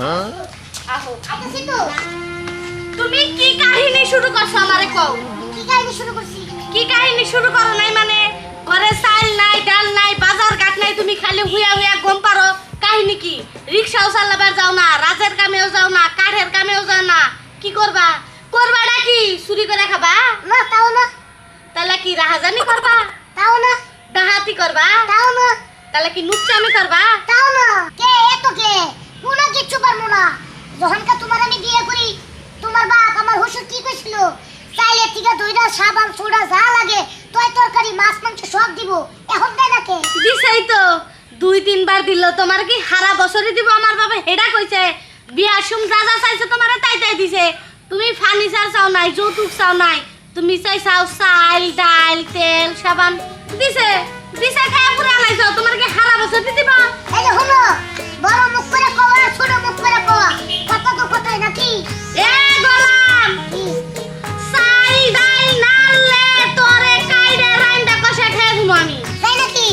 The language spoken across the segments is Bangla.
আহো। আইতাছি তো তুমি কি কাহিনী শুরু করছ আমারে কও? কি কাহিনী শুরু করছি? কি কাহিনী শুরু করো নাই মানে? ঘরে চাল নাই ডাল নাই বাজার ঘাট নাই তুমি খালি হুয়া হুয়া গম পারো। কাহিনী কি? রিক্সাও চালাবার যাও না রাজের কামেও যাও না কাঠের কামেও যাও না। কি করবা? করবা নাকি চুরি করে খাবা? না তাও না। তাহলে কি রাহাজানি করবা? তাও না। ডাহাতি করবা? তাও না। তাহলে কি নুচ্চামি করবা? তাও না। কে? এত কে? কোনো কিচ্ছু পারব না। যখনকা তোমার আমি বিয়ে করি তোমার বাপ আমার শ্বশুর কি কইছিল? চাইলে থেকে দুইটা সাবান সোডা যা লাগে তোই তরকারি মাছ মাংস সব দিব। এখন দেয় না কে দিছেই তো। দুই তিনবার দিল তোমার কি হারা বছরই দিব? আমার বাবা হেডা কইছে বিয়ার সুম যা যা চাইছে তোমারে তাই তাই দিছে। তুমি ফার্নিচার চাও নাই যৌতুক চাও নাই তুমি চাই চাও চাল ডাল তেল সাবান। দিছে দিছে খায় পুরা আনাইছো তোমার কি হারা বছর দিবা? এই হলো বড় মুখ করে কওয়া নাকি এ গোলাম! কি? চাল নালে তোরে কাইরে রাইন্দা কষে খেয়ে ঘুমো আমি। তাই নাকি?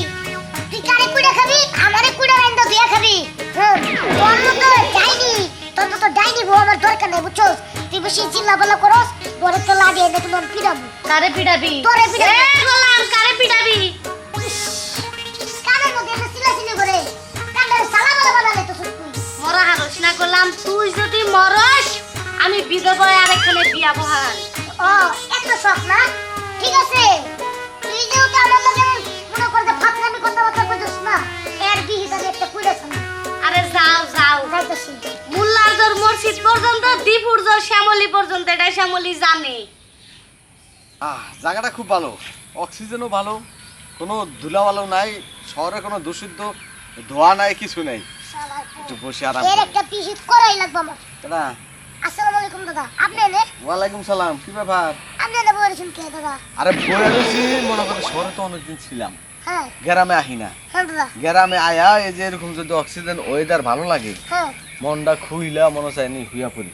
তুই কারে কুড়ে খাবি? আমারে কুড়ে রাইন্দা দিয়ে খাবি। তোর মতো ডাইনি তোর মতো ডাইনি বউ আমার দরকার নেই বুঝছ তুই বেশি চিল্লা বলা করস পরে তো লাগে দেখুন আমি পিড়াবো কারে পিটাবি? তোরে পিটাবি। এ গোলাম কারে পিটাবি? কানের মধ্যে একটা চিল্লা চিল্লি করে? কানের সালা বলা বানালে তো তুই মরা হারস না করলাম তুই যদি মরস আমি বিধবা আরেকখানে বিয়া বহাল। ও এত শখ না? ঠিক আছে। তুই যেহেতু আমার লগে মনে করতে ফাতরামি কথাবার্তা কইছিস না এর বিহিত আমি একটা কুড়েছ না আরে যাও যাও। যাইতেছি মুল্লাজর মসজিদ পর্যন্ত দীপুরজর শ্যামলি পর্যন্ত এটা শ্যামলি জানে। আহ জায়গাটা খুব ভালো। অক্সিজেনও ভালো। কোনো ধুলাবালো নাই শহরে কোনো দূষিত ধোয়া নাই কিছু নাই। একটু বসে আরাম এর একটা পিহিত করাই লাগবে আমার। আসসালামু আলাইকুম দাদা। আপনি এনে ওয়ালাইকুম সালাম কি ব্যাপার? আপনি এনে বলেছেন কে দাদা? আরে বয়ে রয়েছি মনে করে শহরে তো অনেকদিন ছিলাম। হ্যাঁ। গ্রামে আহি না। হ্যাঁ দাদা। গ্রামে আয়া এই যে এরকম যদি অক্সিজেন ওয়েদার ভালো লাগে হ্যাঁ। মনটা খুইলা মনে চাই নি হুইয়া পড়ি।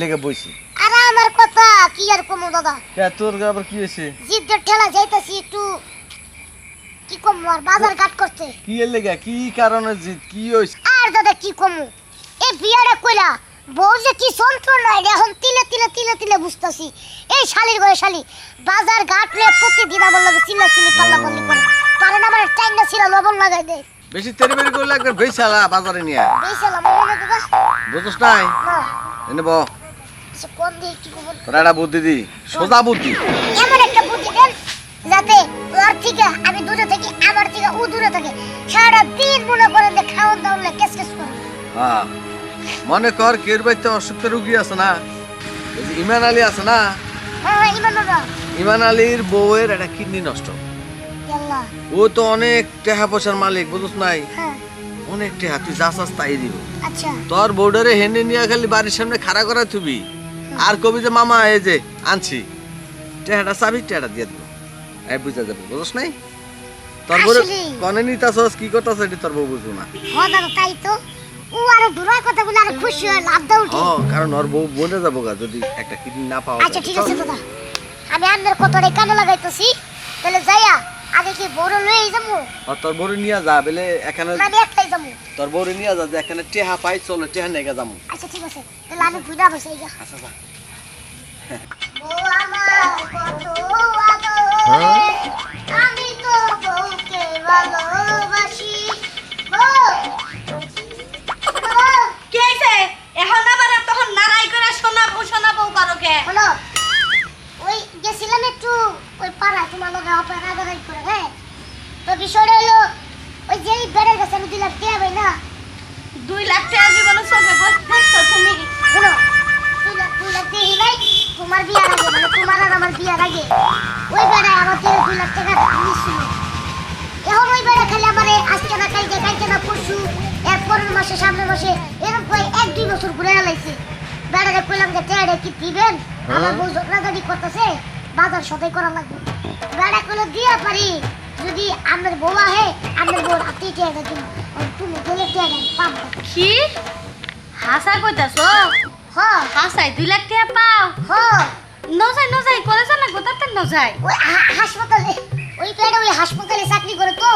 লেগে বইছি। আরে আমার কথা কি আর কমু দাদা? কে তোর আবার কি হয়েছে? জিদ্দের ঠেলা যাইতাছি একটু কি কমু আর বাজার ঘাট করতে। কি এর লেগে? কি কারণে জিত? কি হয়েছে আর দাদা কি কমু? এই বিয়াটা কইলা বউ যে কি যন্ত্রণা এখন তিলে তিলে তিলে তিলে বুঝতাছি। এই শালির ঘরে শালি বাজার ঘাট লে প্রতিদিন আমার লাগে চিল্লা চিল্লি পাল্লা পাল্লি করে। পারে না আমার টাইম না ছিল লবণ লাগাই দেয় বেশি তেরি বেরি করলে একবার বেচালা বাজারে নিয়ে বেশাল মনে দাদা বুঝছ নাই? এনে ব সে কোন দিয়ে কি করব তোরা একটা বুদ্ধি দি। সোজা বুদ্ধি। এমন একটা বুদ্ধি দেন যাতে ওর থেকে আমি দূরে থাকি আমার থেকে ও দূরে থাকে। সারা দিন মনে করে যে খাওয়ান দাওয়ান কেস কেস করে। হ্যাঁ। মনে কর কের বাড়িতে অসুস্থ রুগী আছে না? ইমান আলী আছে না? হ্যাঁ ইমান আলীর বউয়ের একটা কিডনি নষ্ট। ও তো অনেক টাকা পয়সার মালিক বুঝছ নাই? হ্যাঁ। অনেক টাকা তুই যা চাস তাই দিব। আচ্ছা। তোর বোর্ডারে হেনে নিয়ে খালি বাড়ির সামনে খাড়া করা থুবি। আর কবি যে মামা এই যে আনছি টেহাটা চাবি টেহাটা দিয়ে দেবো। এই বুঝা যাবে বুঝছ নাই? তোর বউ। কনে নিতাছস কি করতাছ এটি তোর বউ বুঝব না। হ্যাঁ তাই তো। ও আরও দূরের কথা বলে আরও খুশি হয় লাভ দাও উঠে। ও কারণ ওর বউ বলে যাব গা যদি একটা কিডনি না পাওয়া আচ্ছা ঠিক আছে দাদা। আমি আপনার কথাটাই কানে লাগাইতেছি? তাহলে যাইয়া আগে কি বড় লয়ে যাব? আর তোর বউরে নিয়ে যা বেলে এখানে আমি একটাই যাব। তোর বউরে নিয়ে যা যে এখানে টেহা পাই চলো টেহা নেগা যাব। আচ্ছা ঠিক আছে তাহলে আমি বসে যা। আচ্ছা যা। ও আমার কত আদরে, আমি তো বউকে ভালোবাসি লোক অপেরা আদারাই করে হ্যাঁ তো বিষয়টা হলো ওই যেই বেড়ে গেছে আমি দিলাম কে ভাই না? দুই লাখ টাকা জীবনে চোখে বসে তুমি। শোনো দুই লাখ দুই লাখ দিয়ে নাই তোমার বিয়ার আগে মানে তোমার আর আমার বিয়ার আগে। ওই বেড়ায় আমার থেকে দুই লাখ টাকা নিচ্ছিল এখন ওই বেড়া খালি আমার আজকে না কালকে কালকে না পরশু এর পরের মাসে সামনের মাসে এরকম করে এক দুই বছর ঘুরে এলাইছে বেড়ারে কইলাম যে টেয়ারে কি দিবেন? আমার বউ ঝগড়াঝাড়ি করতেছে বাজার সদাই করা লাগবে। কইলো দিয়া পারি। যদি আমার বউ আহে আমার বউ হাতে টেয়ারে দিন। তুমি গেলে টেয়ারে পাবো কি? হাসা কইতাছ? হ হাসাই দুই লাখ টাকা পাও? হ নজাই নজাই করেছে না গোটাতে নজাই ওই হাসপাতালে ওই পেড়ে ওই হাসপাতালে চাকরি করে তো।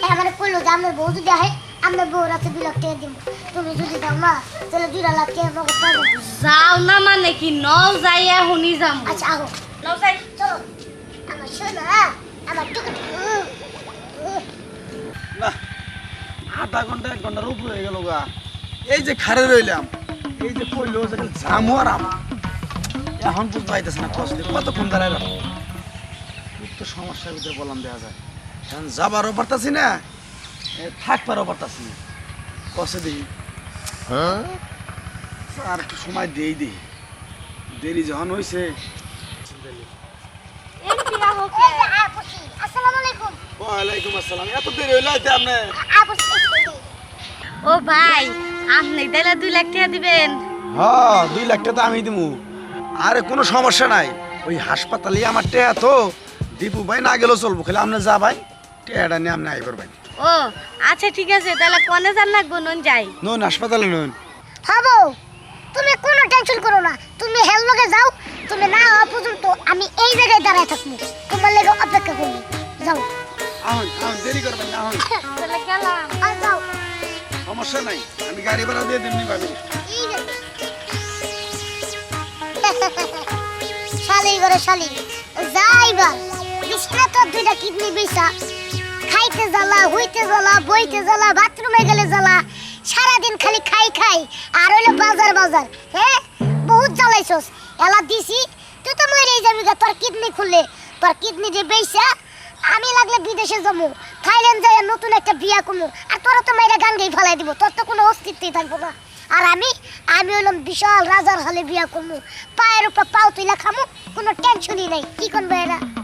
হ্যাঁ মানে কইলো যে আমার বউ যদি আহে আমরা বউ রাতে দুই লাখ টাকা দিব। তুমি যদি দাও না তাহলে দুই লাখ টাকা পাবো। যাও না মানে কি নও যাইয়া শুনি যাম। আচ্ছা আহো। নও যাই না, আধা ঘণ্টা, এক ঘণ্টার উপর হয়ে গেল গা। এই যে খারে রইলাম, এই যে পড়ল জামু আর আম। এখন বুঝতে পাইতেছে না কষ্ট কতক্ষণ দাঁড়ায় তো সমস্যার ভিতরে বললাম দেওয়া যায়। এখন যাবারও পারতাছি না থাকবারও পারতাছি না। কষে দিই। আর সময় দিই দিই। দেরি যখন হয়েছে ওয়ালাইকুম আসসালাম। এত দেরি হইল আইতে আপনি? ও ভাই আপনি তাহলে দুই লাখ টাকা দিবেন। হ্যাঁ দুই লাখ টাকা তো আমি দিমু। আরে কোনো সমস্যা নাই। ওই হাসপাতালে আমার টেয়া তো। দীপু ভাই না গেলেও চলবো। খালি আপনি যা ভাই টেয়াটা নিয়ে আপনি আইবার ভাই ও আচ্ছা ঠিক আছে। তাহলে কনে যান লাগবো নুন যাই। নুন হাসপাতালে নুন হব। তুমি কোনো টেনশন করো না। তুমি হেলমকে যাও। তুমি না হওয়া পর্যন্ত আমি এই জায়গায় দাঁড়ায় থাকব। সমস্যা নাই। আমি গাড়ি ভাড়া দিয়ে দিমনি ভাবি শালি করে শালি। যাইবা বিছনা তো দুইটা কিডনি বেচা। খাইতে জ্বালা, হইতে জ্বালা, বইতে জ্বালা, বাথরুমে গেলে জ্বালা। সারাদিন খালি খাই খাই, আর হইল বাজার বাজার। হ্যাঁ বহুত জ্বালাইছস। এলা দিছি, তুই তো মরেই যাবি গা, তোর কিডনি খুললে। তোর কিডনি যে বেচা আমি লাগলে বিদেশে যাব। থাইল্যান্ড যাই নতুন একটা বিয়া করব। আর তোরা তো গান গাই ফেলাই দিব। তোর তো কোনো অস্তিত্বই থাকব না। আর আমি আমি হলাম বিশাল রাজার হলে বিয়া করব। পায়ের উপর পাও তুইলা খামু, কোনো টেনশনই নাই। কি করব এরা?